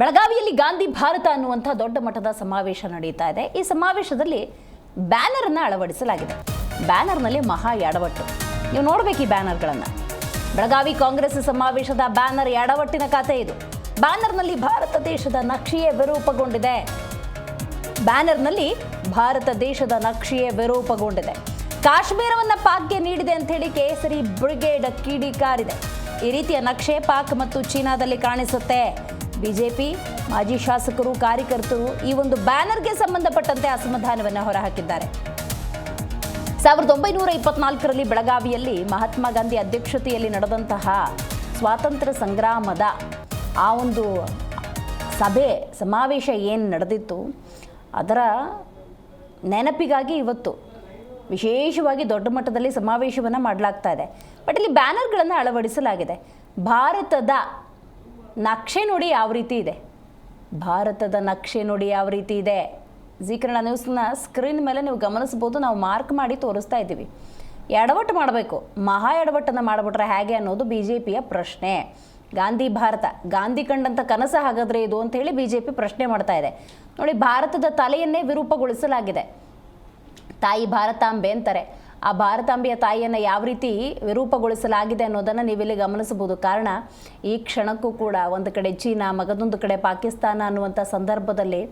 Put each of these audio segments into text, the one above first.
ಬೆಳಗಾವಿಯಲ್ಲಿ ಗಾಂಧಿ ಭಾರತ ಅನ್ನುವಂಥ ದೊಡ್ಡ ಮಟ್ಟದ ಸಮಾವೇಶ ನಡೀತಾ ಇದೆ. ಈ ಸಮಾವೇಶದಲ್ಲಿ ಬ್ಯಾನರ್ ಅನ್ನ ಅಳವಡಿಸಲಾಗಿದೆ. ಬ್ಯಾನರ್ನಲ್ಲಿ ಮಹಾ ಎಡವಟ್ಟು. ನೀವು ನೋಡಬೇಕು ಈ ಬ್ಯಾನರ್ಗಳನ್ನು. ಬೆಳಗಾವಿ ಕಾಂಗ್ರೆಸ್ ಸಮಾವೇಶದ ಬ್ಯಾನರ್ ಎಡವಟ್ಟಿನ ಕಥೆ ಇದು. ಬ್ಯಾನರ್ನಲ್ಲಿ ಭಾರತ ದೇಶದ ನಕ್ಷೆಯೇ ವಿರೂಪಗೊಂಡಿದೆ. ಬ್ಯಾನರ್ನಲ್ಲಿ ಭಾರತ ದೇಶದ ನಕ್ಷೆಯೇ ವಿರೂಪಗೊಂಡಿದೆ. ಕಾಶ್ಮೀರವನ್ನು ಪಾಕ್ಗೆ ನೀಡಿದೆ ಅಂತ ಹೇಳಿ ಕೇಸರಿ ಬ್ರಿಗೇಡ್ ಕಿಡಿಕಾರಿದೆ ಈ ರೀತಿಯ ನಕ್ಷೆ ಪಾಕ್ ಮತ್ತು ಚೀನಾದಲ್ಲಿ ಕಾಣಿಸುತ್ತೆ. ಬಿಜೆಪಿ, ಮಾಜಿ ಶಾಸಕರು, ಕಾರ್ಯಕರ್ತರು ಈ ಒಂದು ಬ್ಯಾನರ್ಗೆ ಸಂಬಂಧಪಟ್ಟಂತೆ ಅಸಮಾಧಾನವನ್ನು ಹೊರಹಾಕಿದ್ದಾರೆ. ಸಾವಿರದ ಒಂಬೈನೂರ ಇಪ್ಪತ್ನಾಲ್ಕರಲ್ಲಿ ಬೆಳಗಾವಿಯಲ್ಲಿ ಮಹಾತ್ಮ ಗಾಂಧಿ ಅಧ್ಯಕ್ಷತೆಯಲ್ಲಿ ನಡೆದಂತಹ ಸ್ವಾತಂತ್ರ್ಯ ಸಂಗ್ರಾಮದ ಆ ಒಂದು ಸಭೆ, ಸಮಾವೇಶ ಏನು ನಡೆದಿತ್ತು, ಅದರ ನೆನಪಿಗಾಗಿ ಇವತ್ತು ವಿಶೇಷವಾಗಿ ದೊಡ್ಡ ಮಟ್ಟದಲ್ಲಿ ಸಮಾವೇಶವನ್ನು ಮಾಡಲಾಗ್ತಾ ಇದೆ. ಬಟ್ ಇಲ್ಲಿ ಬ್ಯಾನರ್ಗಳನ್ನು ಅಳವಡಿಸಲಾಗಿದೆ. ಭಾರತದ ನಕ್ಷೆ ನೋಡಿ ಯಾವ ರೀತಿ ಇದೆ? ಭಾರತದ ನಕ್ಷೆ ನೋಡಿ ಯಾವ ರೀತಿ ಇದೆ? ಜಿ ಕನ್ನಡ ನ್ಯೂಸ್ನ ಸ್ಕ್ರೀನ್ ಮೇಲೆ ನೀವು ಗಮನಿಸ್ಬೋದು ನಾವು ಮಾರ್ಕ್ ಮಾಡಿ ತೋರಿಸ್ತಾ ಇದ್ದೀವಿ. ಎಡವಟ್ಟು ಮಾಡಬೇಕು. ಮಹಾ ಎಡವಟ್ಟನ್ನು ಮಾಡಿಬಿಟ್ರೆ ಹೇಗೆ ಅನ್ನೋದು ಬಿ ಜೆ ಪಿಯ ಪ್ರಶ್ನೆ. ಗಾಂಧಿ ಭಾರತ, ಗಾಂಧಿ ಕಂಡಂಥ ಕನಸ ಹಾಗಾದ್ರೆ ಇದು ಅಂತ ಹೇಳಿ ಬಿ ಜೆ ಪಿ ಪ್ರಶ್ನೆ ಮಾಡ್ತಾ ಇದೆ. ನೋಡಿ, ಭಾರತದ ತಲೆಯನ್ನೇ ವಿರೂಪಗೊಳಿಸಲಾಗಿದೆ. ತಾಯಿ ಭಾರತಾಂಬೆ ಅಂತಾರೆ. ಆ ಭಾರತಾಂಬೆಯ ತಾಯಿಯನ್ನು ಯಾವ ರೀತಿ ವಿರೂಪಗೊಳಿಸಲಾಗಿದೆ ಅನ್ನೋದನ್ನು ನೀವಿಲ್ಲಿ ಗಮನಿಸಬಹುದು. ಕಾರಣ, ಈ ಕ್ಷಣಕ್ಕೂ ಕೂಡ ಒಂದು ಕಡೆ ಚೀನಾ, ಮಗದೊಂದು ಕಡೆ ಪಾಕಿಸ್ತಾನ ಅನ್ನುವಂಥ ಸಂದರ್ಭದಲ್ಲಿ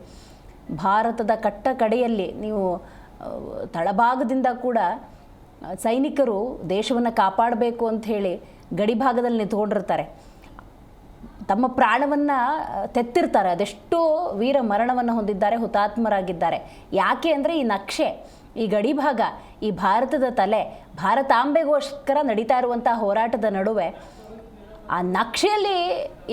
ಭಾರತದ ಕಟ್ಟ ಕಡೆಯಲ್ಲಿ ನೀವು ತಳಭಾಗದಿಂದ ಕೂಡ ಸೈನಿಕರು ದೇಶವನ್ನು ಕಾಪಾಡಬೇಕು ಅಂತ ಹೇಳಿ ಗಡಿಭಾಗದಲ್ಲಿ ನಿಂತ್ಕೊಂಡಿರ್ತಾರೆ. ತಮ್ಮ ಪ್ರಾಣವನ್ನು ತೆತ್ತಿರ್ತಾರೆ. ಅದೆಷ್ಟೋ ವೀರ ಮರಣವನ್ನು ಹೊಂದಿದ್ದಾರೆ, ಹುತಾತ್ಮರಾಗಿದ್ದಾರೆ. ಯಾಕೆ ಅಂದರೆ ಈ ನಕ್ಷೆ ಈ ಗಡಿಭಾಗ ಈ ಭಾರತದ ತಲೆ ಭಾರತಾಂಬೆಗೋಸ್ಕರ ನಡೀತಾ ಇರುವಂಥ ಹೋರಾಟದ ನಡುವೆ ಆ ನಕ್ಷೆಯಲ್ಲಿ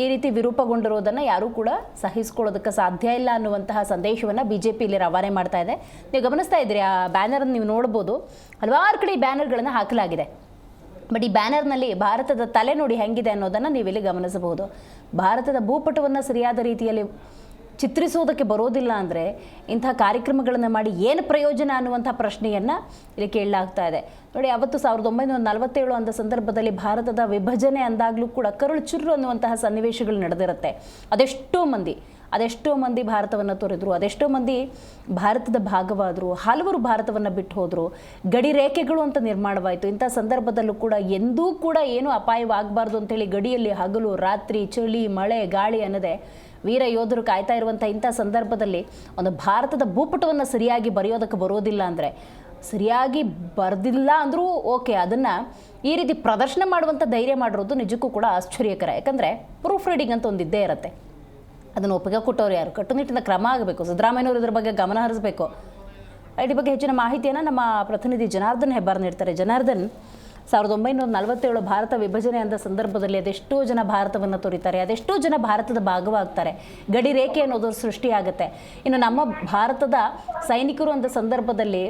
ಈ ರೀತಿ ವಿರೂಪಗೊಂಡಿರೋದನ್ನು ಯಾರೂ ಕೂಡ ಸಹಿಸ್ಕೊಳ್ಳೋದಕ್ಕೆ ಸಾಧ್ಯ ಇಲ್ಲ ಅನ್ನುವಂತಹ ಸಂದೇಶವನ್ನು ಬಿ ಜೆ ಪಿ ಇಲ್ಲಿ ರವಾನೆ ಮಾಡ್ತಾ ಇದೆ. ನೀವು ಗಮನಿಸ್ತಾ ಇದ್ದೀರಿ, ಆ ಬ್ಯಾನರನ್ನು ನೀವು ನೋಡ್ಬೋದು. ಹಲವಾರು ಕಡೆ ಬ್ಯಾನರ್ಗಳನ್ನು ಹಾಕಲಾಗಿದೆ. ಬಟ್ ಈ ಬ್ಯಾನರ್ನಲ್ಲಿ ಭಾರತದ ತಲೆ ನೋಡಿ ಹೆಂಗಿದೆ ಅನ್ನೋದನ್ನು ನೀವಿಲ್ಲಿ ಗಮನಿಸಬಹುದು. ಭಾರತದ ಭೂಪಟವನ್ನು ಸರಿಯಾದ ರೀತಿಯಲ್ಲಿ ಚಿತ್ರಿಸೋದಕ್ಕೆ ಬರೋದಿಲ್ಲ ಅಂದರೆ ಇಂಥ ಕಾರ್ಯಕ್ರಮಗಳನ್ನು ಮಾಡಿ ಏನು ಪ್ರಯೋಜನ ಅನ್ನುವಂಥ ಪ್ರಶ್ನೆಯನ್ನು ಇಲ್ಲಿ ಕೇಳಲಾಗ್ತಾ ಇದೆ. ನೋಡಿ, ಅವತ್ತು ಸಾವಿರದ ಒಂಬೈನೂರ ನಲವತ್ತೇಳು ಅಂದ ಸಂದರ್ಭದಲ್ಲಿ ಭಾರತದ ವಿಭಜನೆ ಅಂದಾಗಲೂ ಕೂಡ ಕರುಳು ಚುರ್ರು ಅನ್ನುವಂತಹ ಸನ್ನಿವೇಶಗಳು ನಡೆದಿರುತ್ತೆ. ಅದೆಷ್ಟೋ ಮಂದಿ. ಅದೆಷ್ಟೋ ಮಂದಿ ಭಾರತವನ್ನು ತೊರೆದರು, ಅದೆಷ್ಟೋ ಮಂದಿ ಭಾರತದ ಭಾಗವಾದರು, ಹಲವರು ಭಾರತವನ್ನು ಬಿಟ್ಟು ಹೋದರು, ಗಡಿ ರೇಖೆಗಳು ಅಂತ ನಿರ್ಮಾಣವಾಯಿತು. ಇಂಥ ಸಂದರ್ಭದಲ್ಲೂ ಕೂಡ ಎಂದೂ ಕೂಡ ಏನು ಅಪಾಯವಾಗಬಾರ್ದು ಅಂತೇಳಿ ಗಡಿಯಲ್ಲಿ ಹಗಲು, ರಾತ್ರಿ, ಚಳಿ, ಮಳೆ, ಗಾಳಿ ಅನ್ನದೆ ವೀರ ಯೋಧರು ಕಾಯ್ತಾ ಇರುವಂಥ ಇಂಥ ಸಂದರ್ಭದಲ್ಲಿ ಒಂದು ಭಾರತದ ಭೂಪಟವನ್ನು ಸರಿಯಾಗಿ ಬರೆಯೋದಕ್ಕೆ ಬರೋದಿಲ್ಲ ಅಂದರೆ ಸರಿಯಾಗಿ ಬರೆದಿಲ್ಲ ಅಂದರೂ ಓಕೆ, ಅದನ್ನು ಈ ರೀತಿ ಪ್ರದರ್ಶನ ಮಾಡುವಂಥ ಧೈರ್ಯ ಮಾಡಿರೋದು ನಿಜಕ್ಕೂ ಕೂಡ ಆಶ್ಚರ್ಯಕರ. ಯಾಕಂದರೆ ಪ್ರೂಫ್ ರೀಡಿಂಗ್ ಅಂತ ಒಂದಿದ್ದೇ ಇರುತ್ತೆ. ಅದನ್ನು ಒಪ್ಪಿಗೆ ಕೊಟ್ಟವ್ರು ಯಾರು? ಕಟ್ಟುನಿಟ್ಟಿನ ಕ್ರಮ ಆಗಬೇಕು. ಸಿದ್ದರಾಮಯ್ಯನವರು ಇದ್ರ ಬಗ್ಗೆ ಗಮನ ಹರಿಸಬೇಕು. ಐಟಿ ಬಗ್ಗೆ ಹೆಚ್ಚಿನ ಮಾಹಿತಿಯನ್ನು ನಮ್ಮ ಪ್ರತಿನಿಧಿ ಜನಾರ್ದನ್ ಹೆಬ್ಬಾರ್ ನೀಡ್ತಾರೆ. ಜನಾರ್ದನ್, ಸಾವಿರದ ಒಂಬೈನೂರ ನಲವತ್ತೇಳು ಭಾರತ ವಿಭಜನೆ ಅಂದ ಸಂದರ್ಭದಲ್ಲಿ ಅದೆಷ್ಟೋ ಜನ ಭಾರತವನ್ನು ತೊರಿತಾರೆ. ಅದೆಷ್ಟೋ ಜನ ಭಾರತದ ಭಾಗವಾಗ್ತಾರೆ. ಗಡಿ ರೇಖೆ ಅನ್ನೋದು ಸೃಷ್ಟಿಯಾಗುತ್ತೆ. ಇನ್ನು ನಮ್ಮ ಭಾರತದ ಸೈನಿಕರು ಅಂದ ಸಂದರ್ಭದಲ್ಲಿ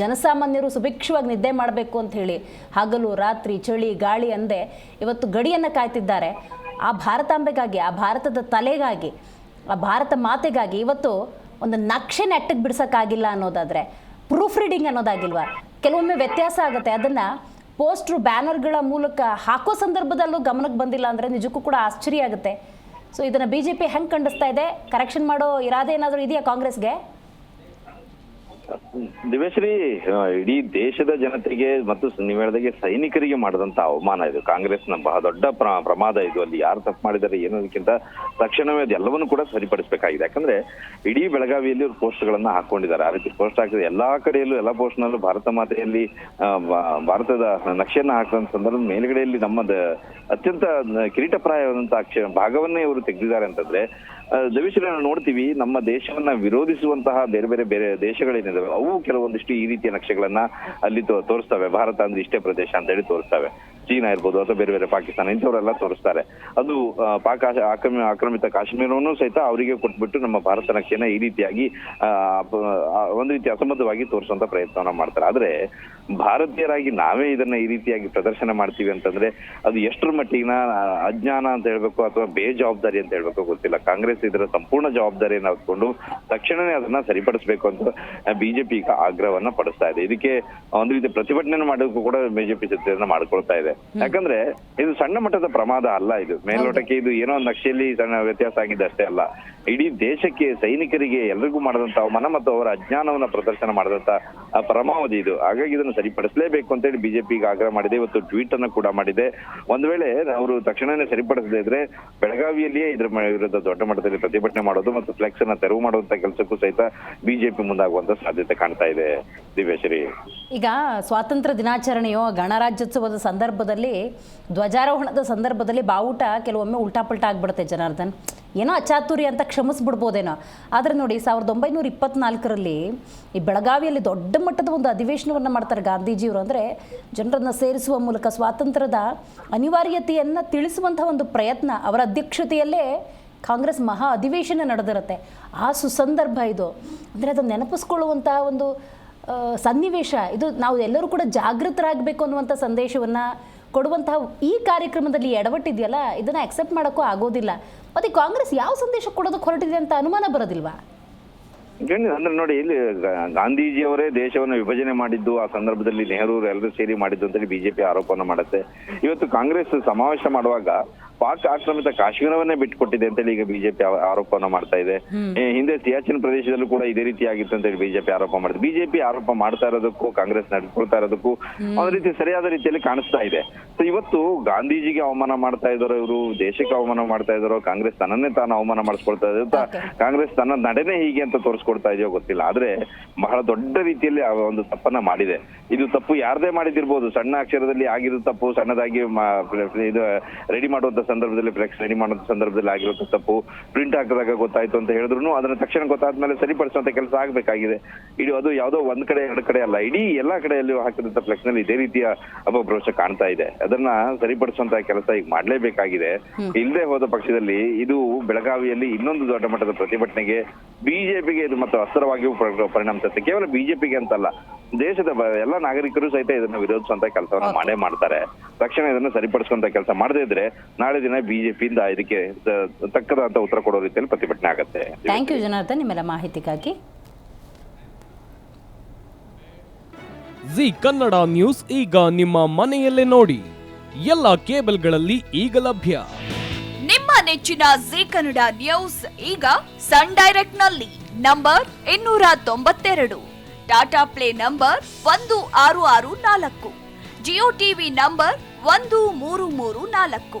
ಜನಸಾಮಾನ್ಯರು ಸುಭಿಕ್ಷವಾಗಿ ನಿದ್ದೆ ಮಾಡಬೇಕು ಅಂತ ಹೇಳಿ ಹಗಲು, ರಾತ್ರಿ, ಚಳಿ, ಗಾಳಿ ಅಂದೆ ಇವತ್ತು ಗಡಿಯನ್ನು ಕಾಯ್ತಿದ್ದಾರೆ. ಆ ಭಾರತಾಂಬೆಗಾಗಿ, ಆ ಭಾರತದ ತಲೆಗಾಗಿ, ಆ ಭಾರತ ಮಾತೆಗಾಗಿ ಇವತ್ತು ಒಂದು ನಕ್ಷೆ ನೆಟ್ಟಗೆ ಬಿಡ್ಸೋಕ್ಕಾಗಿಲ್ಲ ಅನ್ನೋದಾದರೆ ಪ್ರೂಫ್ ರೀಡಿಂಗ್ ಅನ್ನೋದಾಗಿಲ್ವ? ಕೆಲವೊಮ್ಮೆ ವ್ಯತ್ಯಾಸ ಆಗುತ್ತೆ. ಅದನ್ನು ಪೋಸ್ಟ್ರು ಬ್ಯಾನರ್ಗಳ ಮೂಲಕ ಹಾಕೋ ಸಂದರ್ಭದಲ್ಲೂ ಗಮನಕ್ಕೆ ಬಂದಿಲ್ಲ ಅಂದರೆ ನಿಜಕ್ಕೂ ಕೂಡ ಆಶ್ಚರ್ಯ ಆಗುತ್ತೆ. ಸೊ ಇದನ್ನು ಬಿ ಜೆ ಪಿ ಹೆಂಗೆ ಖಂಡಿಸ್ತಾ ಇದೆ? ಕರೆಕ್ಷನ್ ಮಾಡೋ ಇರಾದೆ ಏನಾದರೂ ಇದೆಯಾ ಕಾಂಗ್ರೆಸ್ಗೆ? ದಿವೇಶ್ರೀ ಇಡೀ ದೇಶದ ಜನತೆಗೆ ಮತ್ತು ನೀವ್ ಸೈನಿಕರಿಗೆ ಮಾಡಿದಂತ ಅವಮಾನ ಇದು. ಕಾಂಗ್ರೆಸ್ನ ಬಹಳ ದೊಡ್ಡ ಪ್ರ- ಪ್ರಮಾದ ಇದು. ಅಲ್ಲಿ ಯಾರು ತಪ್ಪು ಮಾಡಿದ್ದಾರೆ, ಏನೋದಕ್ಕಿಂತ ತಕ್ಷಣವೇ ಅದೆಲ್ಲವನ್ನು ಕೂಡ ಸರಿಪಡಿಸಬೇಕಾಗಿದೆ. ಯಾಕಂದ್ರೆ, ಇಡೀ ಬೆಳಗಾವಿಯಲ್ಲಿ ಅವ್ರು ಪೋಸ್ಟ್ ಗಳನ್ನ ಹಾಕೊಂಡಿದ್ದಾರೆ. ಆ ರೀತಿ ಪೋಸ್ಟ್ ಹಾಕಿದ್ರೆ ಎಲ್ಲಾ ಕಡೆಯಲ್ಲೂ, ಎಲ್ಲಾ ಪೋಸ್ಟ್ ನಲ್ಲೂ ಭಾರತ ಮಾತೆಯಲ್ಲಿ ಭಾರತದ ನಕ್ಷೆಯನ್ನ ಹಾಕಿದಂತ ಸಂದರ್ಭ ಮೇಲ್ಗಡೆಯಲ್ಲಿ ನಮ್ಮದ ಅತ್ಯಂತ ಕಿರೀಟಪ್ರಾಯವಾದಂತಹ ಅಕ್ಷರ ಭಾಗವನ್ನೇ ಇವರು ತೆಗೆದಿದ್ದಾರೆ ಅಂತಂದ್ರೆ ನಾವು ನೋಡ್ತೀವಿ, ನಮ್ಮ ದೇಶವನ್ನ ವಿರೋಧಿಸುವಂತಹ ಬೇರೆ ಬೇರೆ ಬೇರೆ ದೇಶಗಳೇನಿದಾವೆ, ಅವು ಕೆಲವೊಂದಿಷ್ಟು ಈ ರೀತಿಯ ನಕ್ಷೆಗಳನ್ನ ಅಲ್ಲಿ ತೋರಿಸ್ತವೆ. ಭಾರತ ಅಂದ್ರೆ ಇಷ್ಟೇ ಪ್ರದೇಶ ಅಂತ ಹೇಳಿ ತೋರಿಸ್ತವೆ. ಚೀನಾ ಇರ್ಬೋದು ಅಥವಾ ಬೇರೆ ಬೇರೆ ಪಾಕಿಸ್ತಾನ, ಇಂಥವರೆಲ್ಲ ತೋರಿಸ್ತಾರೆ. ಅದು ಪಾಕ, ಆಕ್ರಮ, ಆಕ್ರಮಿತ ಕಾಶ್ಮೀರವನ್ನು ಸಹಿತ ಅವರಿಗೆ ಕೊಟ್ಬಿಟ್ಟು ನಮ್ಮ ಭಾರತ ನಕ್ಷೆನ ಈ ರೀತಿಯಾಗಿ ಒಂದು ರೀತಿ ಅಸಂಬದ್ಧವಾಗಿ ತೋರಿಸುವಂತ ಪ್ರಯತ್ನವನ್ನ ಮಾಡ್ತಾರೆ. ಆದ್ರೆ ಭಾರತೀಯರಾಗಿ ನಾವೇ ಇದನ್ನ ಈ ರೀತಿಯಾಗಿ ಪ್ರದರ್ಶನ ಮಾಡ್ತೀವಿ ಅಂತಂದ್ರೆ ಅದು ಎಷ್ಟರ ಮಟ್ಟಿಗಿನ ಅಜ್ಞಾನ ಅಂತ ಹೇಳ್ಬೇಕು ಅಥವಾ ಬೇಜವಾಬ್ದಾರಿ ಅಂತ ಹೇಳ್ಬೇಕು ಗೊತ್ತಿಲ್ಲ. ಕಾಂಗ್ರೆಸ್ ಇದರ ಸಂಪೂರ್ಣ ಜವಾಬ್ದಾರಿಯನ್ನು ಹೊತ್ಕೊಂಡು ತಕ್ಷಣನೇ ಅದನ್ನ ಸರಿಪಡಿಸಬೇಕು ಅಂತ ಬಿಜೆಪಿ ಈಗ ಆಗ್ರಹವನ್ನ ಪಡಿಸ್ತಾ ಇದೆ. ಇದಕ್ಕೆ ಒಂದು ರೀತಿ ಪ್ರತಿಭಟನೆ ಮಾಡೋಕ್ಕೂ ಕೂಡ ಬಿಜೆಪಿ ಜೊತೆಯನ್ನ ಮಾಡ್ಕೊಳ್ತಾ ಇದೆ. ಯಾಕಂದ್ರೆ ಇದು ಸಣ್ಣ ಮಟ್ಟದ ಪ್ರಮಾದ ಅಲ್ಲ ಇದು. ಮೇಲ್ನೋಟಕ್ಕೆ ಇದು ಏನೋ ಒಂದು ನಕ್ಷೆಯಲ್ಲಿ ಸಣ್ಣ ವ್ಯತ್ಯಾಸ ಆಗಿದೆ ಅಷ್ಟೇ ಅಲ್ಲ. ಇಡೀ ದೇಶಕ್ಕೆ ಸೈನಿಕರಿಗೆ ಎಲ್ರಿಗೂ ಮಾಡದಂತ ಅವಮಾನ ಮತ್ತು ಅವರ ಅಜ್ಞಾನವನ್ನ ಪ್ರದರ್ಶನ ಮಾಡದಂತ ಪರಮಾವಧಿ ಇದು. ಹಾಗಾಗಿ ಇದನ್ನು ಸರಿಪಡಿಸಲೇಬೇಕು ಅಂತೇಳಿ ಬಿಜೆಪಿಗೆ ಆಗ್ರಹ ಮಾಡಿದೆ. ಇವತ್ತು ಟ್ವೀಟ್ ಅನ್ನು ಕೂಡ ಮಾಡಿದೆ. ಒಂದ್ ವೇಳೆ ಅವರು ತಕ್ಷಣನೇ ಸರಿಪಡಿಸದೇ ಇದ್ರೆ ಬೆಳಗಾವಿಯಲ್ಲಿಯೇ ಇದ್ರ ವಿರುದ್ಧ ದೊಡ್ಡ ಮಟ್ಟದಲ್ಲಿ ಪ್ರತಿಭಟನೆ ಮಾಡೋದು ಮತ್ತು ಫ್ಲೆಕ್ಸ್ ಅನ್ನ ತೆರವು ಮಾಡುವಂತ ಕೆಲಸಕ್ಕೂ ಸಹಿತ ಬಿಜೆಪಿ ಮುಂದಾಗುವಂತ ಸಾಧ್ಯತೆ ಕಾಣ್ತಾ ಇದೆ. ದಿವ್ಯಶ್ರೀ. ಈಗ ಸ್ವಾತಂತ್ರ್ಯ ದಿನಾಚರಣೆಯು, ಗಣರಾಜ್ಯೋತ್ಸವದ ಸಂದರ್ಭದಲ್ಲಿ ಧ್ವಜಾರೋಹಣದ ಸಂದರ್ಭದಲ್ಲಿ ಬಾವುಟ ಕೆಲವೊಮ್ಮೆ ಉಲ್ಟಾ ಪಲ್ಟಾ ಆಗ್ಬಿಡುತ್ತೆ ಜನಾರ್ದನ್. ಏನೋ ಅಚಾತುರಿ ಅಂತ ಕ್ಷಮಿಸ್ಬಿಡ್ಬೋದೇನೋ. ಆದರೆ ನೋಡಿ, ಸಾವಿರದ ಒಂಬೈನೂರ ಇಪ್ಪತ್ನಾಲ್ಕರಲ್ಲಿ ಈ ಬೆಳಗಾವಿಯಲ್ಲಿ ದೊಡ್ಡ ಮಟ್ಟದ ಒಂದು ಅಧಿವೇಶನವನ್ನು ಮಾಡ್ತಾರೆ ಗಾಂಧೀಜಿಯವರು. ಅಂದರೆ ಜನರನ್ನು ಸೇರಿಸುವ ಮೂಲಕ ಸ್ವಾತಂತ್ರ್ಯದ ಅನಿವಾರ್ಯತೆಯನ್ನು ತಿಳಿಸುವಂಥ ಒಂದು ಪ್ರಯತ್ನ ಅವರ ಅಧ್ಯಕ್ಷತೆಯಲ್ಲೇ ಕಾಂಗ್ರೆಸ್ ಮಹಾ ಅಧಿವೇಶನ ನಡೆದಿರುತ್ತೆ. ಆ ಸುಸಂದರ್ಭ ಇದು. ಅಂದರೆ ಅದನ್ನು ನೆನಪಿಸ್ಕೊಳ್ಳುವಂಥ ಒಂದು ಸನ್ನಿವೇಶ. ಇದು ನಾವು ಎಲ್ಲರೂ ಕೂಡ ಜಾಗೃತರಾಗಬೇಕು ಅನ್ನುವಂಥ ಸಂದೇಶವನ್ನು ಕೊಡುವಂತಹ ಈ ಕಾರ್ಯಕ್ರಮದಲ್ಲಿ ಎಡವಟ್ಟಿದೆಯಲ್ಲ, ಇದನ್ನು ಅಕ್ಸೆಪ್ಟ್ ಮಾಡೋಕ್ಕೂ ಆಗೋದಿಲ್ಲ. ಮತ್ತು ಕಾಂಗ್ರೆಸ್ ಯಾವ ಸಂದೇಶ ಕೊಡೋದಕ್ಕೆ ಹೊರಟಿದೆ ಅಂತ ಅನುಮಾನ ಬರೋದಿಲ್ವಾ? ಅಂದ್ರೆ ನೋಡಿ, ಇಲ್ಲಿ ಗಾಂಧೀಜಿ ಗಾಂಧೀಜಿಯವರೇ ದೇಶವನ್ನು ವಿಭಜನೆ ಮಾಡಿದ್ದು, ಆ ಸಂದರ್ಭದಲ್ಲಿ ನೆಹರು ಎಲ್ಲರೂ ಸೇರಿ ಮಾಡಿದ್ದು ಅಂತೇಳಿ ಬಿಜೆಪಿ ಆರೋಪವನ್ನು ಮಾಡುತ್ತೆ. ಇವತ್ತು ಕಾಂಗ್ರೆಸ್ ಸಮಾವೇಶ ಮಾಡುವಾಗ ಪಾಕ್ ಆಕ್ರಮಿತ ಕಾಶ್ಮೀರವನ್ನೇ ಬಿಟ್ಟುಕೊಟ್ಟಿದೆ ಅಂತೇಳಿ ಈಗ ಬಿಜೆಪಿ ಆರೋಪವನ್ನು ಮಾಡ್ತಾ ಇದೆ. ಹಿಂದೆ ಸಿಯಾಚಿನ್ ಪ್ರದೇಶದಲ್ಲೂ ಕೂಡ ಇದೇ ರೀತಿ ಆಗಿತ್ತು ಅಂತೇಳಿ ಬಿಜೆಪಿ ಆರೋಪ ಮಾಡಿದೆ ಬಿಜೆಪಿ ಆರೋಪ ಮಾಡ್ತಾ ಇರೋದಕ್ಕೂ ಕಾಂಗ್ರೆಸ್ ನಡೆಸ್ಕೊಳ್ತಾ ಇರೋದಕ್ಕೂ ಒಂದ್ ರೀತಿ ಸರಿಯಾದ ರೀತಿಯಲ್ಲಿ ಕಾಣಿಸ್ತಾ ಇದೆ. ಸೊ ಇವತ್ತು ಗಾಂಧೀಜಿಗೆ ಅವಮಾನ ಮಾಡ್ತಾ ಇದಾರೋ ಇವರು ದೇಶಕ್ಕೆ ಅವಮಾನ ಮಾಡ್ತಾ ಇದಾರೋ ಕಾಂಗ್ರೆಸ್ ತನ್ನನ್ನೇ ತಾನು ಅವಮಾನ ಮಾಡಿಸ್ಕೊಳ್ತಾ ಇದೆ ಅಂತ ಕಾಂಗ್ರೆಸ್ ತನ್ನ ನಡೆನೇ ಹೀಗೆ ಅಂತ ತೋರಿಸ್ಕೊಡ್ತಾ ಇದೆಯೋ ಗೊತ್ತಿಲ್ಲ. ಆದ್ರೆ ಬಹಳ ದೊಡ್ಡ ರೀತಿಯಲ್ಲಿ ಆ ಒಂದು ತಪ್ಪನ್ನ ಮಾಡಿದೆ. ಇದು ತಪ್ಪು ಯಾರದೇ ಮಾಡಿದಿರ್ಬೋದು ಸಣ್ಣ ಅಕ್ಷರದಲ್ಲಿ ಆಗಿರೋ ತಪ್ಪು ಸಣ್ಣದಾಗಿ ಇದು ರೆಡಿ ಮಾಡುವಂತ ಸಂದರ್ಭದಲ್ಲಿ ಫ್ಲೆಕ್ಸ್ ರೆಡಿ ಮಾಡುವಂತ ಸಂದರ್ಭದಲ್ಲಿ ಆಗಿರೋ ತಪ್ಪು ಪ್ರಿಂಟ್ ಹಾಕಿದಾಗ ಗೊತ್ತಾಯ್ತು ಅಂತ ಹೇಳಿದ್ರು ಅದನ್ನ ತಕ್ಷಣ ಗೊತ್ತಾದ್ಮೇಲೆ ಸರಿಪಡಿಸುವಂತ ಕೆಲಸ ಆಗ್ಬೇಕಾಗಿದೆ. ಇಡೀ ಅದು ಯಾವುದೋ ಒಂದ್ ಕಡೆ ಎರಡು ಕಡೆ ಅಲ್ಲ ಇಡೀ ಎಲ್ಲಾ ಕಡೆಯಲ್ಲೂ ಹಾಕಿದಂತ ಫ್ಲೆಕ್ಸ್ನಲ್ಲಿ ಇದೇ ರೀತಿಯ ಅಪಭ್ರಂಶ ಕಾಣ್ತಾ ಇದೆ. ಅದನ್ನ ಸರಿಪಡಿಸುವಂತ ಕೆಲಸ ಈಗ ಮಾಡಲೇಬೇಕಾಗಿದೆ. ಇಲ್ಲದೆ ಹೋದ ಪಕ್ಷದಲ್ಲಿ ಇದು ಬೆಳಗಾವಿಯಲ್ಲಿ ಇನ್ನೊಂದು ದೊಡ್ಡ ಮಟ್ಟದ ಪ್ರತಿಭಟನೆಗೆ ಬಿಜೆಪಿಗೆ ಇದು ಮತ್ತು ಅಸ್ತ್ರವಾಗಿಯೂ ಪರಿಣಾಮ ಪರಿಣಮಿಸುತ್ತೆ ಕೇವಲ ಬಿಜೆಪಿಗೆ ಅಂತಲ್ಲ. ದೇಶದ ಎಲ್ಲ ನಾಗರಿಕರು ಸಹಿತ ಇದನ್ನ ವಿರೋಧಿಸುವಂತ ಕೆಲಸವನ್ನ ಮಾಡೇ ಮಾಡ್ತಾರೆ. ತಕ್ಷಣ ಇದನ್ನ ಸರಿಪಡಿಸುವಂತ ಕೆಲಸ ಮಾಡದೇ ಇದ್ರೆ ನಾಳೆ ದಿನ ಬಿಜೆಪಿಯಿಂದ ಇದಕ್ಕೆ ತಕ್ಕದಂತ ಉತ್ತರ ಕೊಡೋ ರೀತಿಯಲ್ಲಿ ಪ್ರತಿಭಟನೆ ಆಗುತ್ತೆ. Thank you Janardhan. ನಿಮ್ಮೆಲ್ಲ ಮಾಹಿತಿಗಾಗಿ. ಜಿ ಕನ್ನಡ ನ್ಯೂಸ್ ಈಗ ನಿಮ್ಮ ಮನೆಯಲ್ಲೇ ನೋಡಿ. ಎಲ್ಲ ಕೇಬಲ್ಗಳಲ್ಲಿ ಈಗ ಲಭ್ಯ. ನಿಮ್ಮ ನೆಚ್ಚಿನ ಜಿ ಕನ್ನಡ ನ್ಯೂಸ್ ಈಗ ಸನ್ ಡೈರೆಕ್ಟ್ನಲ್ಲಿ ನಂಬರ್ ಇನ್ನೂರ ತೊಂಬತ್ತೆರಡು. ಟಾಟಾ ಪ್ಲೇ ನಂಬರ್ ಒಂದು ಆರು ಆರು ನಾಲ್ಕು. ಜಿಯೋ ಟಿವಿ ನಂಬರ್ ಒಂದು ಮೂರು ಮೂರು ನಾಲ್ಕು.